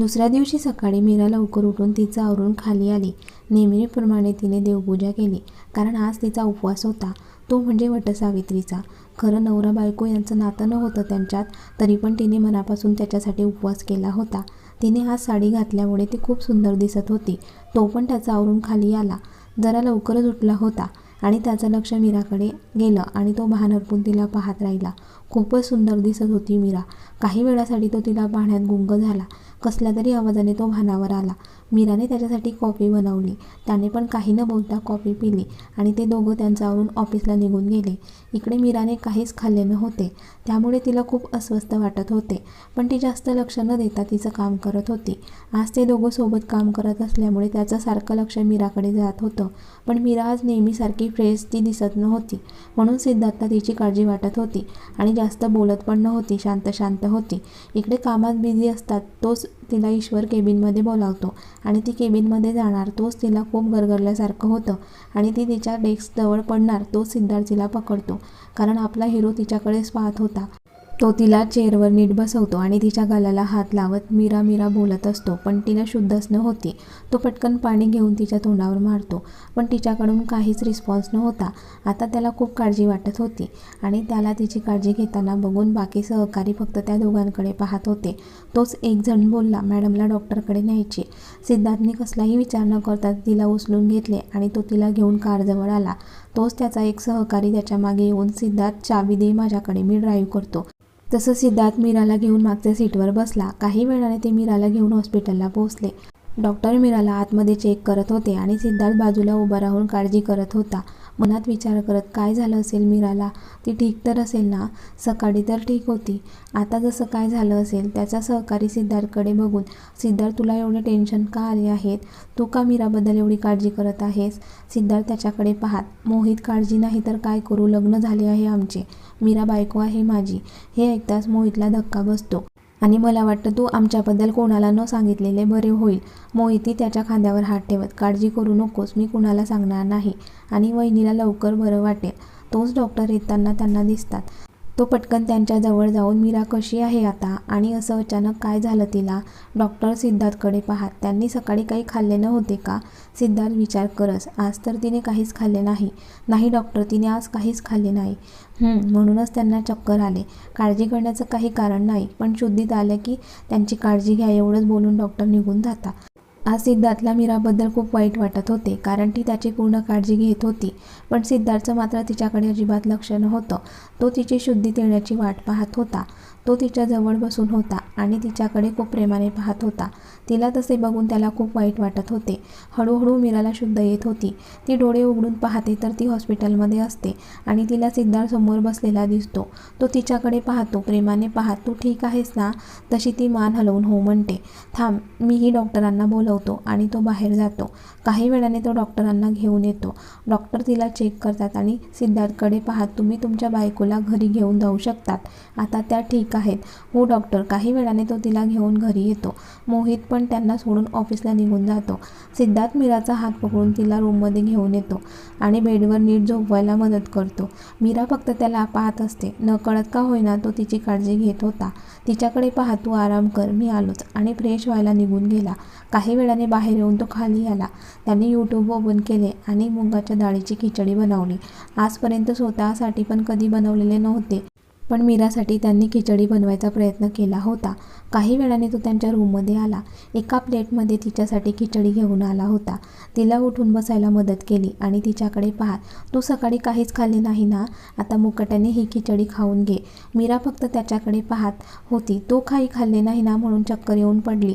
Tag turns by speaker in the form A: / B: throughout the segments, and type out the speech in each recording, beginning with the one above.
A: दुसऱ्या दिवशी सकाळी मीरा लवकर उठून तिचं आवरून खाली आली. नेहमीप्रमाणे तिने देवपूजा केली. कारण आज तिचा उपवास होता. तो म्हणजे वटसावित्रीचा. खरं नवरा बायको यांचं नातं न होतं त्यांच्यात तरी पण तिने मनापासून त्याच्यासाठी उपवास केला होता. तिने आज साडी घातल्यामुळे ती खूप सुंदर दिसत होती. तो पण त्याचा आवरून खाली आला. जरा लवकरच उठला होता. आणि त्याचं लक्ष मीराकडे गेलं आणि तो भान हरपून तिला पाहत राहिला. खूपच सुंदर दिसत होती मीरा. काही वेळासाठी तो तिला पाहण्यात गुंग झाला. कसल्या तरी आवाजाने तो भानावर आला. मीराने त्याच्यासाठी कॉफी बनवली. त्याने पण काही न बोलता कॉफी पिली आणि ते दोघं त्यांच्यावरून ऑफिसला निघून गेले. इकडे मीराने काहीच खाल्ले नव्हते. त्यामुळे तिला खूप अस्वस्थ वाटत होते. पण ती जास्त लक्ष न देता तिचं काम करत होती. आज ते दोघं सोबत काम करत असल्यामुळे त्याचं सारखं लक्ष मीराकडे जात होतं. पण मीरा आज नेहमीसारखी फ्रेश ती दिसत नव्हती. म्हणून सिद्धार्थला तिची काळजी वाटत होती आणि जास्त बोलत पण नव्हती. शांत शांत होती. इकडे कामात बिझी असतात तोच तिला ईश्वर केबिनमध्ये बोलावतो. आणि ती केबिनमध्ये जाणार तोच तिला खूप गरगरल्यासारखं होतं. आणि ती तिच्या डेस्कजवळ पडणार तोच सिद्धार्थ तिला पकडतो. कारण आपला हिरो तिच्याकडेच पाहत होता. तो तिला चेअरवर नीट बसवतो आणि तिच्या गालाला हात लावत मीरा मीरा बोलत असतो पण तिला शुद्धच न होती. तो पटकन पाणी घेऊन तिच्या तोंडावर मारतो पण तिच्याकडून काहीच रिस्पॉन्स नव्हता. आता त्याला खूप काळजी वाटत होती आणि त्याला तिची काळजी घेताना बघून बाकी सहकारी फक्त त्या दोघांकडे पाहत होते. तोच एक जण बोलला मॅडमला डॉक्टरकडे न्यायची सिद्धार्थने कसलाही विचार न करता तिला उचलून घेतले आणि तो तिला घेऊन कारजवळ आला. तोच त्याचा एक सहकारी त्याच्यामागे येऊन सिद्धार्थ चावी दे माझ्याकडे मी ड्राईव्ह करतो. तसं सिद्धार्थ मीराला घेऊन मागच्या सीटवर बसला. काही वेळाने ते मीराला घेऊन हॉस्पिटलला पोहोचले. डॉक्टर मीराला आतमध्ये चेक करत होते आणि सिद्धार्थ बाजूला उभा राहून काळजी करत होता. मनात विचार करत काय झालं असेल मीराला? ती ठीक तर असेल ना? सकाळी तर ठीक होती. आता जसं काय झालं असेल त्याचा सहकारी सिद्धार्थकडे बघून सिद्धार्थ तुला एवढे टेन्शन का आले आहेत? तू का मीराबद्दल एवढी काळजी करत आहेस? सिद्धार्थ त्याच्याकडे पाहात मोहित काळजी नाही तर काय करू? लग्न झाले आहे आमचे. मीरा बायको आहे माझी. हे ऐकताच मोहितला धक्का बसतो. आणि मला वाटतं तू आमच्याबद्दल कोणाला न सांगितलेले बरे होईल. मोहिती त्याच्या खांद्यावर हात ठेवत काळजी करू नकोस मी कुणाला सांगणार नाही. आणि वहिनीला लवकर बरं वाटेल. तोच डॉक्टर येताना त्यांना दिसतात. तो पटकन त्यांच्याजवळ जाऊन मीरा कशी आहे आता? आणि असं अचानक काय झालं तिला? डॉक्टर सिद्धार्थकडे पाहात त्यांनी सकाळी काही खाल्ले नव्हते का? सिद्धार्थ विचार करस. आज तर तिने काहीच खाल्ले नाही. नाही डॉक्टर तिने आज काहीच खाल्ले नाही. म्हणूनच त्यांना चक्कर आले. काळजी करण्याचं काही कारण नाही. पण शुद्धीत आलं की त्यांची काळजी घ्या. एवढंच बोलून डॉक्टर निघून जातात आज सिद्धार्थला मीराबद्दल खूप वाईट वाटत होते कारण ती त्याची पूर्ण काळजी घेत होती. पण सिद्धार्थचं मात्र तिच्याकडे अजिबात लक्ष नव्हतं. तो तिची शुद्धी देण्याची वाट पाहत होता. तो तिच्याजवळ बसून होता आणि तिच्याकडे खूप प्रेमाने पाहत होता. तिला तसे बघून त्याला खूप वाईट वाटत होते. हळूहळू मीराला शुद्ध येत होती. ती डोळे उघडून पाहते तर ती हॉस्पिटलमध्ये असते आणि तिला सिद्धार्थ समोर बसलेला दिसतो. तो तिच्याकडे पाहतो. प्रेमाने पाहत तू ठीक आहेस ना? तशी ती मान हलवून हो म्हणते. थांब मीही डॉक्टरांना बोलवतो आणि तो बाहेर जातो. काही वेळाने तो डॉक्टरांना घेऊन येतो. डॉक्टर तिला चेक करतात आणि सिद्धार्थकडे पाहत तुम्ही तुमच्या बायकोला घरी घेऊन जाऊ शकतात. आता त्या ठीक आहेत. हो डॉक्टर. काही वेळाने तो तिला घेऊन घरी येतो. मोहित पण त्यांना सोडून ऑफिसला निघून जातो. सिद्धार्थ मीराचा हात पकडून तिला रूममध्ये घेऊन येतो आणि बेडवर नीट झोपवायला मदत करतो. मीरा फक्त त्याला पाहत असते. न कळत का होईना तो तिची काळजी घेत होता. तिच्याकडे पाहतो तू आराम कर. मी आलोच. आणि फ्रेश व्हायला निघून गेला. काही वेळाने बाहेर येऊन तो खाली आला. त्याने यूट्यूब ओपन केले आणि मुगाच्या डाळीची खिचडी बनवली. आजपर्यंत स्वतःसाठी पण कधी बनवलेले नव्हते. पण मीरासाठी त्यांनी खिचडी बनवायचा प्रयत्न केला होता. काही वेळाने तो त्यांच्या रूममध्ये आला. एका प्लेटमध्ये तिच्यासाठी खिचडी घेऊन आला होता. तिला उठून बसायला मदत केली आणि तिच्याकडे पाहत तू सकाळी काहीच खाल्ले नाही ना? आता मुकट्याने ही खिचडी खाऊन घे. मीरा फक्त त्याच्याकडे पाहत होती. तो काही खाल्ले नाही ना म्हणून चक्कर येऊन पडली.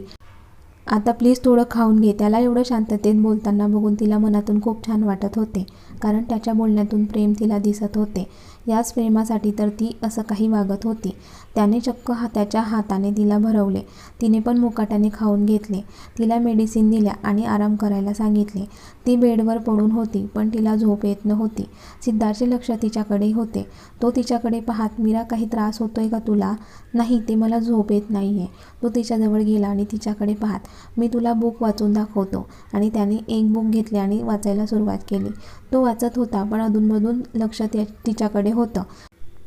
A: आता प्लीज थोडं खाऊन घे. त्याला एवढं शांततेत बोलताना बघून तिला मनातून खूप छान वाटत होते. कारण त्याच्या बोलण्यातून प्रेम तिला दिसत होते. याच प्रेमासाठी तर ती असं काही वागत होती. त्याने चक्क हा त्याच्या हाताने तिला भरवले. तिने पण मुकाट्याने खाऊन घेतले. तिला मेडिसिन दिल्या आणि आराम करायला सांगितले. ती बेडवर पडून होती पण तिला झोप येत नव्हती. सिद्धार्थचे लक्ष तिच्याकडे होते. तो तिच्याकडे पाहत मीरा काही त्रास होतोय का तुला? नाही ते मला झोप येत नाही आहे तो तिच्याजवळ गेला आणि तिच्याकडे पाहत मी तुला बुक वाचून दाखवतो. आणि त्याने एक बुक घेतली आणि वाचायला सुरुवात केली. तो वाचत होता पण अधूनमधून लक्ष त्या तिच्याकडे होतं.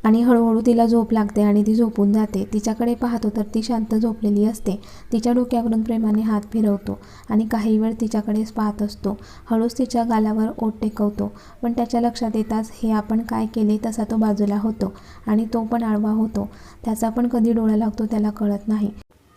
A: आणि हळूहळू तिला झोप लागते आणि ती झोपून जाते. तिच्याकडे पाहतो तर ती शांत झोपलेली असते. तिच्या डोक्यावरून प्रेमाने हात फिरवतो आणि काही वेळ तिच्याकडेच पाहत असतो. हळूच तिच्या गालावर ओट टेकवतो. पण त्याच्या लक्षात येताच हे आपण काय केले तसा तो बाजूला होतो आणि तो पण आळवा होतो. त्याचा पण कधी डोळा लागतो त्याला कळत नाही.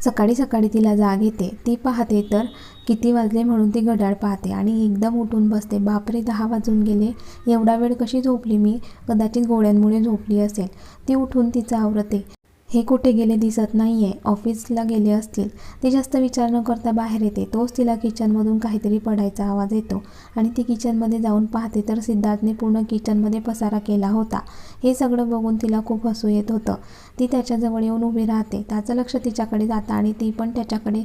A: सकाळी सकाळी तिला जाग येते. ती पाहते तर किती वाजले म्हणून ती घड्याळ पाहते आणि एकदम उठून बसते. बापरे दहा वाजून गेले. एवढा वेळ कशी झोपली मी? कदाचित गोळ्यांमुळे झोपली असेल. ती उठून तिचं आवरते. हे कुठे गेले दिसत नाही आहे ऑफिसला गेले असतील. ती जास्त विचार न करता बाहेर येते. तोच तिला किचनमधून काहीतरी पडायचा आवाज येतो. आणि ती किचनमध्ये जाऊन पाहते तर सिद्धार्थने पूर्ण किचनमध्ये पसारा केला होता. हे सगळं बघून तिला खूप हसू येत होतं. ती त्याच्याजवळ येऊन उभी राहते. त्याचं लक्ष तिच्याकडे जातं आणि ती पण त्याच्याकडे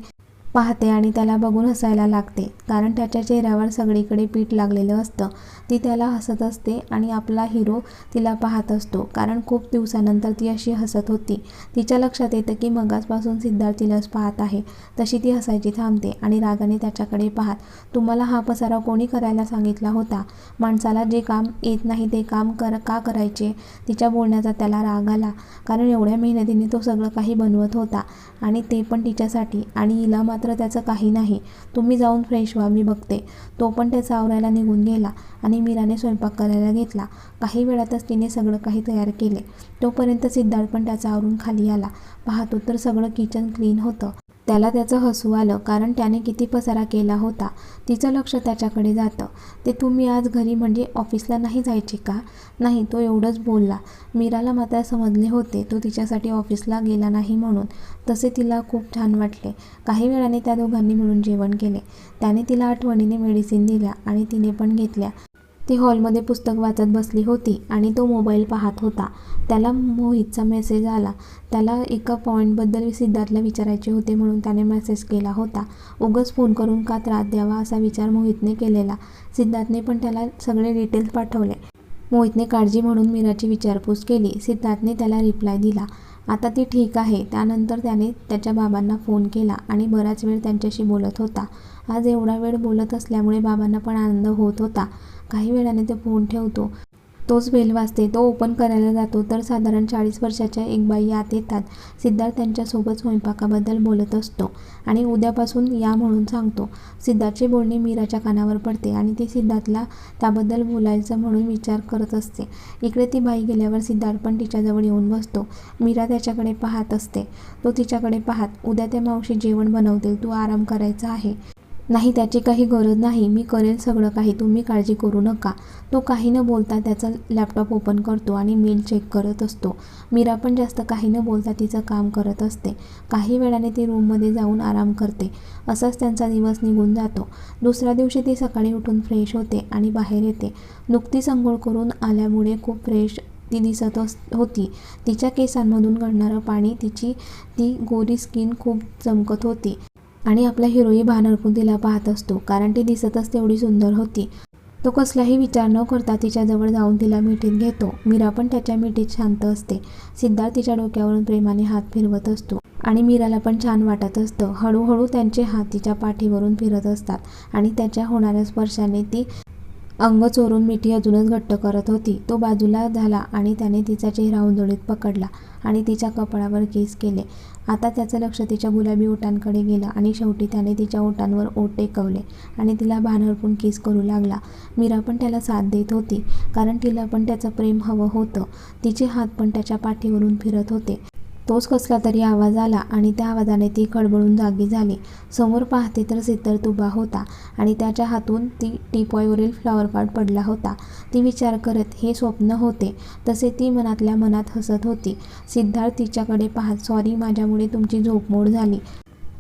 A: पाहते आणि त्याला बघून हसायला लागते. कारण त्याच्या चेहऱ्यावर सगळीकडे पीठ लागलेलं असतं. ती त्याला हसत असते आणि आपला हिरो तिला पाहत असतो. कारण खूप दिवसानंतर ती अशी हसत होती. तिच्या लक्षात येतं की मगासपासून सिद्धार्थ तिलाच पाहत आहे. तशी ती हसायची थांबते आणि रागाने त्याच्याकडे पाहत तुम्हाला हा पसारा कोणी करायला सांगितला होता? माणसाला जे काम येत नाही ते काम कर का करायचे? तिच्या बोलण्याचा त्याला राग आला. कारण एवढ्या मेहनतीने तो सगळं काही बनवत होता आणि ते पण तिच्यासाठी. आणि हिला मात्र त्याचं काही नाही. तुम्ही जाऊन फ्रेश व्हा मी बघते. तो पण त्याचा आवरायला निघून गेला आणि मीराने स्वयंपाक करायला घेतला. काही वेळातच तिने सगळं काही तयार केले. तोपर्यंत सिद्धार्थ पण त्याचा आवरून खाली आला. पाहतो तर सगळं किचन क्लीन होतं. त्याला त्याचं हसू आलं कारण त्याने किती पसारा केला होता. तिचं लक्ष त्याच्याकडे जातं. ते तुम्ही आज घरी म्हणजे ऑफिसला नाही जायचे का? नाही तो एवढंच बोलला. मीराला मात्र समजले होते. तो तिच्यासाठी ऑफिसला गेला नाही म्हणून. तसे तिला खूप छान वाटले. काही वेळाने त्या दोघांनी मिळून जेवण केले. त्याने तिला आठवणीने मेडिसिन दिल्या आणि तिने पण घेतल्या. ती हॉलमध्ये पुस्तक वाचत बसली होती आणि तो मोबाईल पाहत होता. त्याला मोहितचा मेसेज आला. त्याला एका पॉईंटबद्दल सिद्धार्थला विचारायचे होते म्हणून त्याने मेसेज केला होता. उगच फोन करून का त्रास द्यावा असा विचार मोहितने केलेला. सिद्धार्थने पण त्याला सगळे डिटेल्स पाठवले. मोहितने काळजी म्हणून मीराची विचारपूस केली. सिद्धार्थने त्याला रिप्लाय दिला. आता ती ठीक आहे. त्यानंतर त्याने त्याच्या बाबांना फोन केला आणि बराच वेळ त्यांच्याशी बोलत होता. आज एवढा वेळ बोलत असल्यामुळे बाबांना पण आनंद होत होता. काही वेळाने ते फोन ठेवतो. तोच बेल वाजते तो ओपन करायला जातो तर साधारण चाळीस वर्षाच्या एक बाई आत येतात. सिद्धार्थ त्यांच्यासोबत स्वयंपाकाबद्दल बोलत असतो आणि उद्यापासून या म्हणून सांगतो. सिद्धार्थची बोलणी मीराच्या कानावर पडते आणि ती सिद्धार्थला त्याबद्दल बोलायचं म्हणून विचार करत असते. इकडे ती बाई गेल्यावर सिद्धार्थ पण तिच्याजवळ येऊन बसतो. मीरा त्याच्याकडे पाहत असते. तो तिच्याकडे पाहत उद्या त्या मावशी जेवण बनवतील तू आराम करायचा आहे. नाही त्याची काही गरज नाही. मी करेल सगळं काही. तुम्ही काळजी करू नका. तो काही न बोलता त्याचा लॅपटॉप ओपन करतो आणि मेल चेक करत असतो. मीरा पण जास्त काही न बोलता तिचं काम करत असते. काही वेळाने ती रूममध्ये जाऊन आराम करते. असाच त्यांचा दिवस निघून जातो. दुसऱ्या दिवशी ती सकाळी उठून फ्रेश होते आणि बाहेर येते. नुकतीच अंघोळ करून आल्यामुळे खूप फ्रेश ती दिसत अस होती. तिच्या केसांमधून घडणारं पाणी तिची ती गोरी स्किन खूप चमकत होती. आणि आपला हिरोही भान हरपून तिला पाहत असतो कारण ती दिसतच तेवढी सुंदर होती. तो कसलाही विचार न करता तिच्याजवळ जाऊन तिला मिठीत घेतो. मीरा पण त्याच्या मिठीत शांत असते. सिद्धार्थ तिच्या डोक्यावरून प्रेमाने हात फिरवत असतो आणि मीराला पण छान वाटत असतं. हळूहळू त्यांचे हात तिच्या पाठीवरून फिरत असतात आणि त्याच्या होणाऱ्या स्पर्शाने ती अंग चोरून मिठी अजूनच घट्ट करत होती. तो बाजूला झाला आणि त्याने तिचा चेहरा उंजळीत पकडला आणि तिच्या कपाळावर केस केले. आता त्याचं लक्ष तिच्या गुलाबी ओटांकडे गेलं आणि शेवटी त्याने तिच्या ओटांवर ओट टेकवले आणि तिला भानरपून किस करू लागला. मीरा पण त्याला साथ देत होती कारण तिला पण त्याचं प्रेम हवं होतं. तिचे हात पण त्याच्या पाठीवरून फिरत होते. तोच कसला तरी आवाज आला आणि त्या आवाजाने ती खडबडून जागी झाली. समोर पाहते तर सितर तुबा होता आणि त्याच्या हातून ती टीपॉयवरील फ्लॉवर पार्ट पडला होता. ती विचार करत हे स्वप्न होते. तसे ती मनातल्या मनात हसत होती. सिद्धार्थ तिच्याकडे पाहत सॉरी माझ्यामुळे तुमची झोपमोड झाली.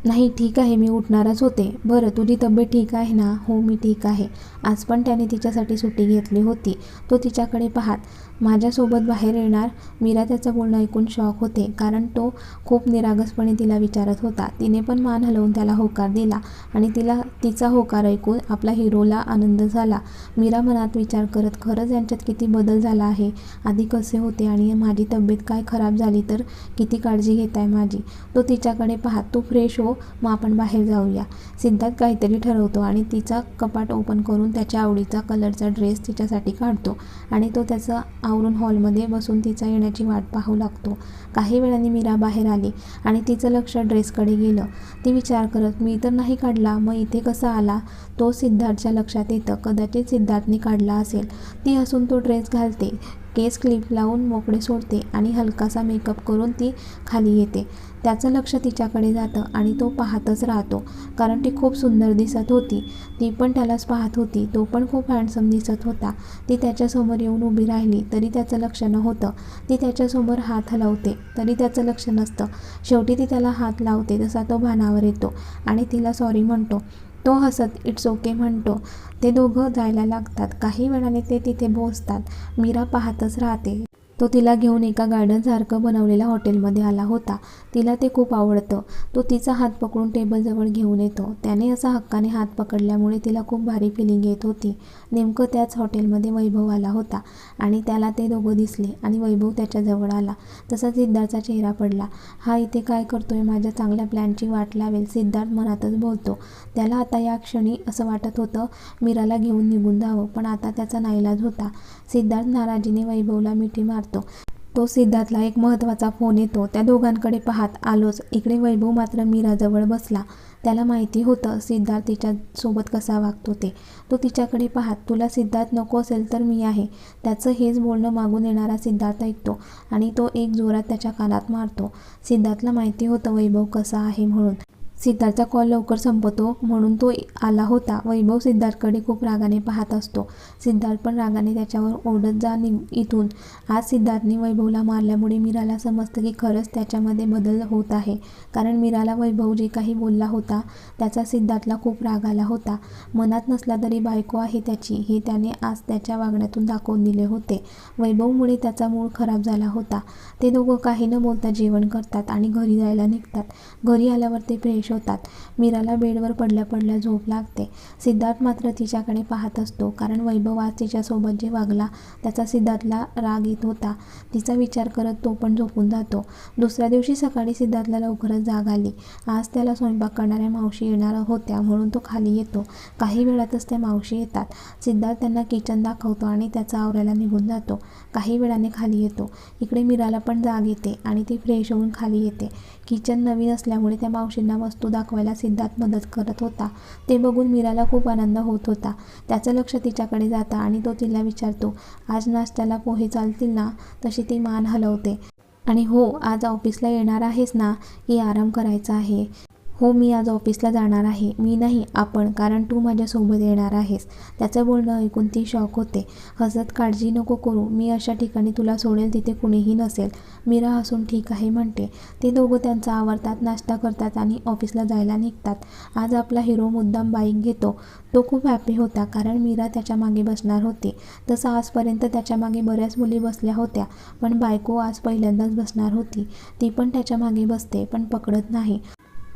A: नाही ठीक आहे मी उठणारच होते. बरं तुझी तब्येत ठीक आहे ना? हो मी ठीक आहे. आज पण त्याने तिच्यासाठी सुट्टी घेतली होती. तो तिच्याकडे पाहत माझ्यासोबत बाहेर येणार मीरा त्याचं बोलणं ऐकून शॉक होते कारण तो खूप निरागसपणे तिला विचारत होता. तिने पण मान हलवून त्याला होकार दिला आणि तिला तिचा होकार ऐकून आपला हिरोला आनंद झाला. मीरा मनात विचार करत खरंच यांच्यात किती बदल झाला आहे? आधी कसे होते आणि माझी तब्येत काय खराब झाली तर किती काळजी घेत आहे माझी? तो तिच्याकडे पाहत तू फ्रेश हो मग आपण बाहेर जाऊया. सिद्धार्थ काहीतरी ठरवतो आणि तिचा कपाट ओपन करून त्याच्या आवडीचा कलरचा ड्रेस तिच्यासाठी काढतो आणि तो त्याचं आवरून हॉलमध्ये बसून तिचा येण्याची वाट पाहू लागतो. काही वेळाने मीरा बाहेर आली आणि तिचं लक्ष ड्रेसकडे गेलं. ती विचार करत मी तर नाही काढला. मग इथे कसा आला? तो सिद्धार्थच्या लक्षात येतं. कदाचित सिद्धार्थने काढला असेल. ती असून तो ड्रेस घालते. केस क्लिप लावून मोकळे सोडते आणि हलकासा मेकअप करून ती खाली येते. त्याचं लक्ष तिच्याकडे जातं आणि तो पाहतच राहतो कारण ती खूप सुंदर दिसत होती. ती पण त्यालाच पाहत होती. तो पण खूप हँडसम दिसत होता. ती त्याच्यासमोर येऊन उभी राहिली तरी त्याचं लक्ष नव्हतं. ती त्याच्यासमोर हात हलवते तरी त्याचं लक्ष नसतं. शेवटी ती त्याला हात लावते तसा तो भानावर येतो आणि तिला सॉरी म्हणतो. तो हसत इट्स ओके म्हणतो. ते दोघं जायला लागतात. काही वेळाने ते तिथे पोहोचतात मीरा पाहतच राहते. तो तिला घेऊन एका गार्डनसारखं बनवलेल्या हॉटेलमध्ये आला होता. तिला ते खूप आवडतं. तो तिचा हात पकडून टेबलजवळ घेऊन येतो. त्याने असा हक्काने हात पकडल्यामुळे तिला खूप भारी फिलिंग येत होती. नेमकं त्याच हॉटेलमध्ये वैभव आला होता आणि त्याला ते दोघं दिसले आणि वैभव त्याच्याजवळ आला. तसा सिद्धार्थचा चेहरा पडला. हा इथे काय करतोय? माझ्या चांगल्या प्लॅनची वाट लावेल सिद्धार्थ मनातच बोलतो. त्याला आता या क्षणी असं वाटत होतं मीराला घेऊन निघून जावं पण आता त्याचा नाईलाज होता. सिद्धार्थ नाराजीने वैभवला मिठी मारतो. तो सिद्धार्थला एक महत्त्वाचा फोन येतो. त्या दोघांकडे पाहत आलोच. इकडे वैभव मात्र मीराजवळ बसला. त्याला माहिती होतं सिद्धार्थ तिच्यासोबत कसा वागतो ते. तो तिच्याकडे पाहत तुला सिद्धार्थ नको असेल तर मी आहे. त्याचं हेच बोलणं मागून येणारा सिद्धार्थ ऐकतो आणि तो एक जोरात त्याच्या कानात मारतो. सिद्धार्थला माहिती होतं वैभव कसा आहे म्हणून. सिद्धार्थचा कॉल लवकर संपतो म्हणून तो आला होता. वैभव सिद्धार्थकडे खूप रागाने पाहत असतो. सिद्धार्थ पण रागाने त्याच्यावर ओढत जा नि इथून. आज सिद्धार्थने वैभवला मारल्यामुळे मीराला समजतं की खरंच त्याच्यामध्ये बदल होत आहे. कारण मीराला वैभव जे काही बोलला होता त्याचा सिद्धार्थला खूप राग आला होता. मनात नसला तरी बायको आहे त्याची हे त्याने आज त्याच्या वागण्यातून दाखवून दिले होते. वैभवमुळे त्याचा मूळ खराब झाला होता. ते दोघं काही न बोलता जेवण करतात आणि घरी जायला निघतात. घरी आल्यावर ते फ्रेश होतात मीराला बेडवर पडल्या पडल्या झोप लागते. सिद्धार्थ मात्र तिच्याकडे पाहत असतो. कारण वैभव आज तिच्यासोबत जे वागला त्याचा सिद्धार्थला राग येत होता. तिचा विचार करत तो पण झोपून जातो. दुसऱ्या दिवशी सकाळी सिद्धार्थला लवकरच जाग आली. आज त्याला स्वयंपाक करणाऱ्या मावशी येणार होत्या म्हणून तो खाली येतो. काही वेळातच त्या मावशी येतात. सिद्धार्थ त्यांना किचन दाखवतो आणि त्याचा आवरायला निघून जातो. काही वेळाने खाली येतो. इकडे मीराला पण जाग येते आणि ती फ्रेश होऊन खाली येते. किचन नवीन असल्यामुळे त्या मावशींना वस्तू दाखवायला सिद्धार्थ मदत करत होता. ते बघून मीराला खूप आनंद होत होता. त्याचं लक्ष तिच्याकडे जातं आणि तो तिला विचारतो आज नाश्त्याला पोहे चालतील ना? तशी ती मान हलवते. आणि हो आज ऑफिसला येणार आहेस ना? की आराम करायचा आहे? हो मी आज ऑफिसला जाणार आहे. मी नाही आपण कारण तू माझ्यासोबत येणार आहेस. त्याचं बोलणं ऐकून ती शॉक होते. हसत काळजी नको करू. मी अशा ठिकाणी तुला सोडेल तिथे कुणीही नसेल. मीरा हसून ठीक आहे म्हणते. ते दोघं त्यांचा आवडतात नाश्ता करतात आणि ऑफिसला जायला निघतात. आज आपला हिरो मुद्दाम बाईक घेतो. तो खूप हॅपी होता कारण मीरा त्याच्यामागे बसणार होती. तसं आजपर्यंत त्याच्यामागे बऱ्याच मुली बसल्या होत्या पण बायको आज पहिल्यांदाच बसणार होती. ती पण त्याच्यामागे बसते पण पकडत नाही.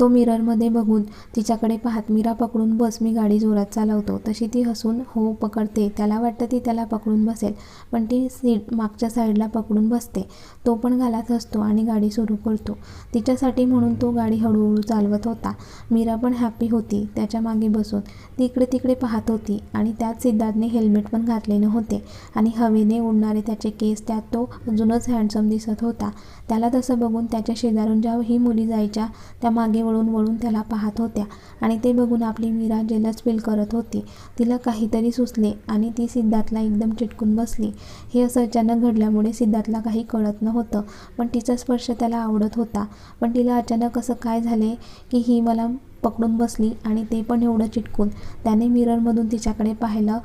A: तो मिररमध्ये बघून तिच्याकडे पाहत मीरा पकडून बस मी गाडी जोरात चालवतो. तशी ती हसून हो पकडते. त्याला वाटतं ती त्याला पकडून बसेल पण ती सीट मागच्या साईडला पकडून बसते. तो पण घालात हसतो आणि गाडी सुरू करतो. तिच्यासाठी म्हणून तो गाडी हळूहळू चालवत होता. मीरा पण हॅपी होती त्याच्यामागे बसून. ती इकडे तिकडे पाहत होती आणि त्यात सिद्धार्थने हेल्मेट पण घातले नव्हते आणि हवेने उडणारे त्याचे केस त्यात तो अजूनच हँडसम दिसत होता. त्याला तसं बघून त्याच्या शेजारून ज्या ही मुली जायच्या त्या मागे वळून वळून त्याला पाहत होत्या आणि ते बघून आपली मीरा जेलस फील करत होती. तिला काहीतरी सुचले आणि ती सिद्धार्थला एकदम चिटकून बसली. हे असं अचानक घडल्यामुळे सिद्धार्थला काही कळत नव्हतं पण तिचा स्पर्श त्याला आवडत होता. पण तिला अचानक असं काय झाले की ही मला पकडून बसली आणि ते पण एवढं चिटकून. त्याने मिररमधून तिच्याकडे पाहिलं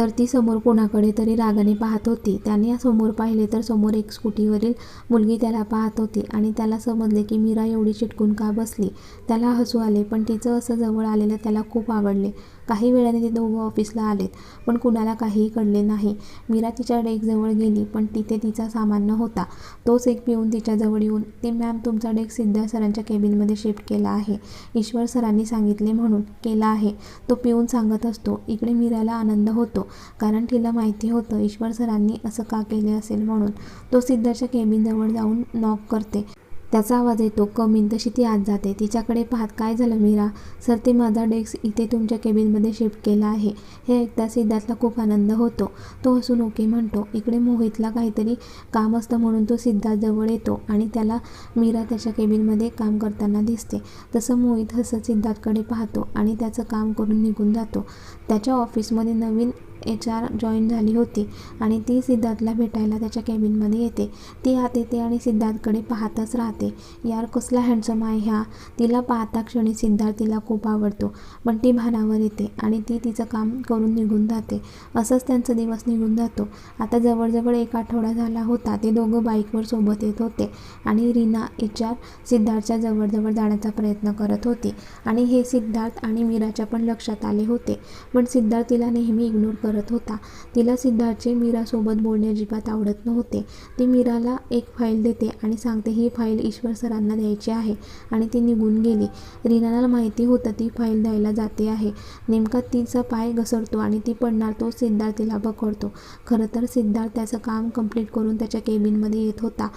A: तर ती समोर कोणाकडे तरी रागाने पाहत होती. त्याने समोर पाहिले तर समोर एक स्कूटीवरील मुलगी त्याला पाहत होती आणि त्याला समजले की मीरा एवढी चिटकून का बसली? त्याला हसू आले पण तिचं असं जवळ आलेलं त्याला खूप आवडले. काही वेळाने ते दोघं ऑफिसला आलेत पण कुणाला काहीही कळले नाही. मीरा तिच्या डेस्कजवळ गेली पण तिथे तिचा सामान होता तोच एक पिऊन तिच्याजवळ येऊन ते मॅम तुमचा डेस्क सिद्धार्थ सरांच्या केबिनमध्ये शिफ्ट केला आहे. ईश्वर सरांनी सांगितले म्हणून केला आहे. तो पिऊन सांगत असतो इकडे मीराला आनंद होतो कारण तिला माहिती होतं ईश्वर सरांनी असं का केले असेल म्हणून. तो सिद्धार्थच्या केबिनजवळ जाऊन नॉक करते. त्याचा आवाज येतो कमीन तशी ती आत जाते. तिच्याकडे पाहत काय झालं मीरा? सर ते माझा डेस्क इथे तुमच्या केबिनमध्ये शिफ्ट केला आहे. हे ऐकता सिद्धार्थला खूप आनंद होतो. तो हसून ओके म्हणतो. इकडे मोहितला काहीतरी काम असतं म्हणून तो सिद्धार्थ जवळ येतो आणि त्याला मीरा त्याच्या केबिनमध्ये काम करताना दिसते. तसं मोहित हसत सिद्धार्थकडे पाहतो आणि त्याचं काम करून निघून जातो. त्याच्या ऑफिसमध्ये नवीन एच आर जॉईन झाली होती आणि ती सिद्धार्थला भेटायला त्याच्या केबिनमध्ये येते. ती आत येते आणि सिद्धार्थकडे पाहतच राहते. यार कसला हँडसम आहे ह्या तिला पाहता क्षणी सिद्धार्थ तिला खूप आवडतो. पण ती भानावर येते आणि ती तिचं काम करून निघून जाते. असंच त्यांचा दिवस निघून जातो. आता जवळजवळ एक आठवडा झाला होता. ते दोघं बाईकवर सोबत येत होते आणि रीना एच आर सिद्धार्थच्या जवळजवळ जाण्याचा प्रयत्न करत होती. आणि हे सिद्धार्थ आणि मीराच्या पण लक्षात आले होते. पण सिद्धार्थ तिला नेहमी इग्नोर करत करत होता. तिला सिद्धार्थचे मीरासोबत बोलणे अजिबात आवडत नव्हते. ती मीराला एक फाईल देते आणि सांगते ही फाईल ईश्वर सरांना द्यायची आहे. आणि ती निघून गेली. रीनाला माहिती होतं ती फाईल द्यायला जाते आहे. नेमका तिचा पाय घसरतो आणि ती पडणार तो सिद्धार्थ तिला पकडतो. खरं तर सिद्धार्थ त्याचं काम कंप्लीट करून त्याच्या केबिनमध्ये येत होता.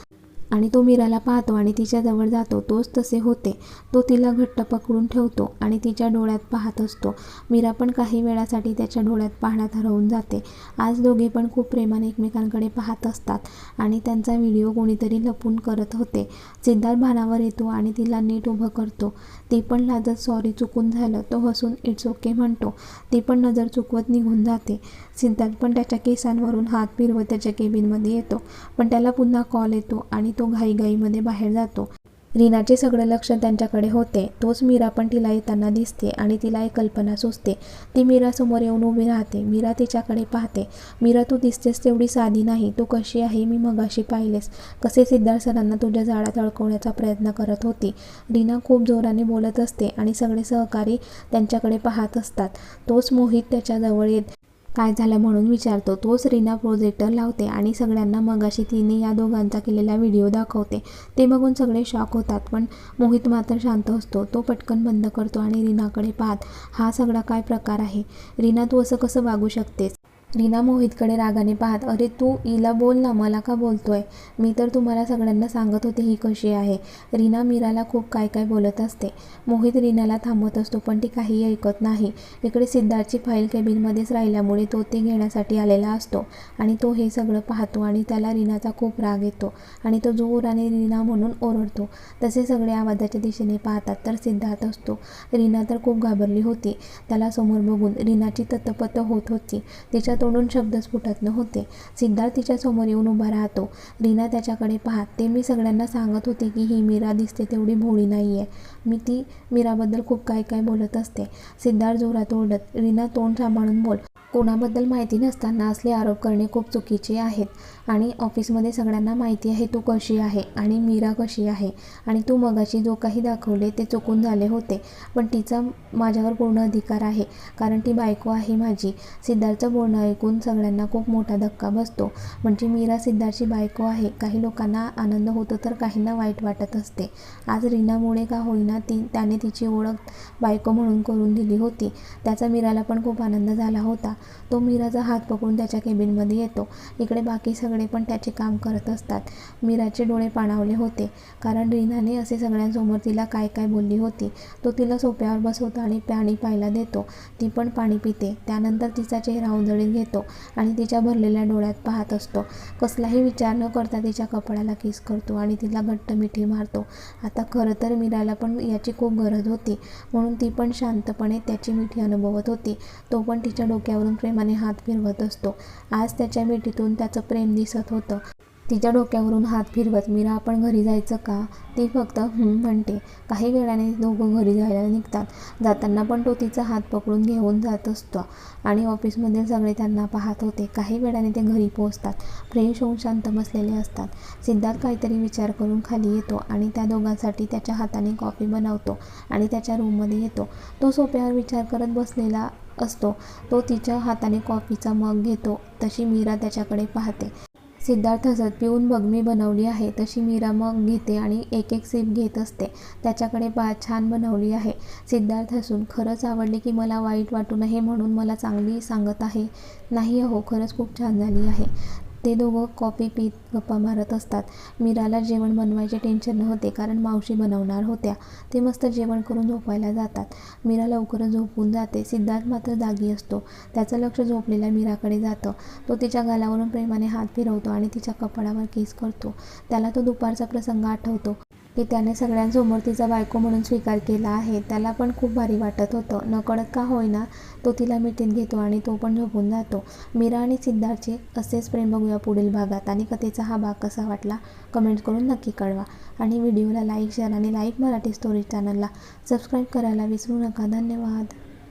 A: आणि तो मीराला पाहतो आणि तिच्याजवळ जातो. तोच तसे होते. तो तिला घट्ट पकडून ठेवतो आणि तिच्या डोळ्यात पाहत असतो. मीरा पण काही वेळासाठी त्याच्या डोळ्यात पाहण्यात हरवून जाते. आज दोघे पण खूप प्रेमाने एकमेकांकडे पाहत असतात आणि त्यांचा व्हिडिओ कोणीतरी लपून करत होते. सिद्धार्थ भानावर येतो आणि तिला नीट उभं करतो. ती पण लाजत सॉरी चुकून झालं. तो हसून इट्स ओके म्हणतो. ती पण नजर चुकवत निघून जाते. सिद्धार्थ पण त्याच्या केसांवरून हात फिरवत त्याच्या केबिनमध्ये येतो. पण त्याला पुन्हा कॉल येतो आणि तो घाईघाईमध्ये बाहेर जातो. रीनाचे सगळं लक्ष त्यांच्याकडे होते. तोच मीरा पण तिला येताना दिसते आणि तिला एक कल्पना सुचते. ती मीरा समोर येऊन उभी राहते. मीरा तिच्याकडे पाहते. मीरा तू दिसतेस तेवढी साधी नाही. तू कशी आहे मी मगाशी पाहिलेस. कसे सिद्धार्थ सरांना तुझ्या झाडात अडकवण्याचा प्रयत्न करत होती. रीना खूप जोराने बोलत असते आणि सगळे सहकारी त्यांच्याकडे पाहत असतात. तोच मोहित त्याच्याजवळ येत काय झालं म्हणून विचारतो. तोच रीना प्रोजेक्टर लावते आणि सगळ्यांना मगाशी तिने या दोघांचा केलेला व्हिडिओ दाखवते. ते बघून सगळे शॉक होतात पण मोहित मात्र शांत असतो. तो पटकन बंद करतो आणि रीनाकडे पाहत हा सगळा काय प्रकार आहे? रीना तू असं कसं वागू शकतेस? रीना मोहितकडे रागाने पाहत अरे तू हिला बोल ना मला का बोलतोय? मी तर तुम्हाला सगळ्यांना सांगत होते ही कशी आहे. रीना मीराला खूप काय काय बोलत असते. मोहित रीनाला थांबवत असतो पण ती काहीही ऐकत नाही. इकडे सिद्धार्थची फाईल केबिनमध्येच राहिल्यामुळे तो ती घेण्यासाठी आलेला असतो आणि तो हे सगळं पाहतो आणि त्याला रीनाचा खूप राग येतो आणि तो जोराने रीना म्हणून ओरडतो. तसे सगळे आवाजाच्या दिशेने पाहतात तर सिद्धार्थ असतो. रीना तर खूप घाबरली होती. त्याला समोर बघून रीनाची ततपत होत होती. तिच्या तोंडून शब्दच फुटत नव्हते. सिद्धार्थ तिच्या समोर येऊन उभा राहतो. रीना त्याच्याकडे पाहत ते मी सगळ्यांना सांगत होते की ही मीरा दिसते तेवढी भोळी नाही आहे मी ती मीराबद्दल खूप काय काय बोलत असते. सिद्धार्थ जोरात ओरडत रीना तोंड सांभाळून बोल. कोणाबद्दल माहिती नसताना असले आरोप करणे खूप चुकीचे आहेत. आणि ऑफिसमध्ये सगळ्यांना माहिती आहे तू कशी आहे आणि मीरा कशी आहे आणि तू मगाशी जो काही दाखवले ते चुकून झाले होते. पण तिचा माझ्यावर पूर्ण अधिकार आहे कारण ती बायको आहे माझी. सिद्धार्थचं बोलणं ऐकून सगळ्यांना खूप मोठा धक्का बसतो. म्हणजे मीरा सिद्धार्थची बायको आहे काही लोकांना आनंद होतो तर काहींना वाईट वाटत असते. आज रीनामुळे का होईना ती त्याने तिची ओळख बायको म्हणून करून दिली होती. त्याचा मीराला पण खूप आनंद झाला होता. तो मीराचा हात पकडून त्याच्या केबिनमध्ये येतो. इकडे बाकी सगळे पण त्याचे काम करत असतात. मीराचे डोळे पाणावले होते कारण रीनाने असे सगळ्यांसमोर तिला काय काय बोलली होती तो तिला सोप्यावर बसवतो आणि पाणी प्यायला देतो. ती पण पाणी पिते. त्यानंतर तिचा चेहरा उंजळीत घेतो आणि तिच्या भरलेल्या डोळ्यात पाहत असतो. कसलाही विचार न करता तिच्या कपड्याला किस करतो आणि तिला घट्ट मिठी मारतो. आता खरं तर मीराला पण याची खूप गरज होती म्हणून ती पण शांतपणे त्याची मिठी अनुभवत होती. तो पण तिच्या डोक्यावरून प्रेमाने हात फिरवत असतो. आज त्याच्या मिठीतून त्याचं प्रेम दिसत होतं. तिच्या डोक्यावरून हात फिरवत मीरा आपण घरी जायचं का? ती फक्त म्हणते. काही वेळाने दोघं घरी जायला निघतात. जाताना पण तो तिचा हात पकडून घेऊन जात असतो आणि ऑफिसमधील सगळे त्यांना पाहत होते. काही वेळाने ते घरी पोहोचतात. फ्रेश होऊन शांत बसलेले असतात. सिद्धार्थ काहीतरी विचार करून खाली येतो आणि त्या दोघांसाठी त्याच्या हाताने कॉफी बनवतो आणि त्याच्या रूममध्ये येतो. तो सोप्यावर विचार करत बसलेला असतो. तो तिच्या हाताने कॉफीचा मग घेतो. तशी मीरा त्याच्याकडे पाहते. सिद्धार्थ हसत पिऊन बघ मी बनवली आहे. तशी मीरा मग घेते आणि एक एक सिप घेत असते. त्याच्याकडे बा छान बनवली आहे. सिद्धार्थ हसून खरंच आवडली की मला वाईट वाटू नये म्हणून मला चांगली सांगत आहे? नाही अहो खरंच खूप छान झाली आहे. ते दोघं कॉफी पीत गप्पा मारत असतात. मीराला जेवण बनवायचे टेन्शन नव्हते कारण मावशी बनवणार होत्या. ते मस्त जेवण करून झोपायला जातात. मीरा लवकरच झोपून जाते. सिद्धार्थ मात्र जागी असतो. त्याचं लक्ष झोपलेल्या मीराकडे जातं. तो तिच्या गालावरून प्रेमाने हात फिरवतो आणि तिच्या कपाळावर केस करतो. त्याला तो दुपारचा प्रसंग आठवतो. की त्याने सगळ्यांसमोर तिचा बायको म्हणून स्वीकार केला आहे. त्याला पण खूप भारी वाटत होतं. नकळत का होईना तो तिला मिठीत घेतो आणि तो पण झोपून जातो. मीरा आणि सिद्धार्थचे असेच प्रेम बघूया पुढील भागात. आणि कथेचा हा भाग कसा वाटला कमेंट करून नक्की कळवा. आणि व्हिडिओला लाईक शेअर आणि लाईक मराठी स्टोरी चॅनलला सबस्क्राईब करायला विसरू नका. धन्यवाद.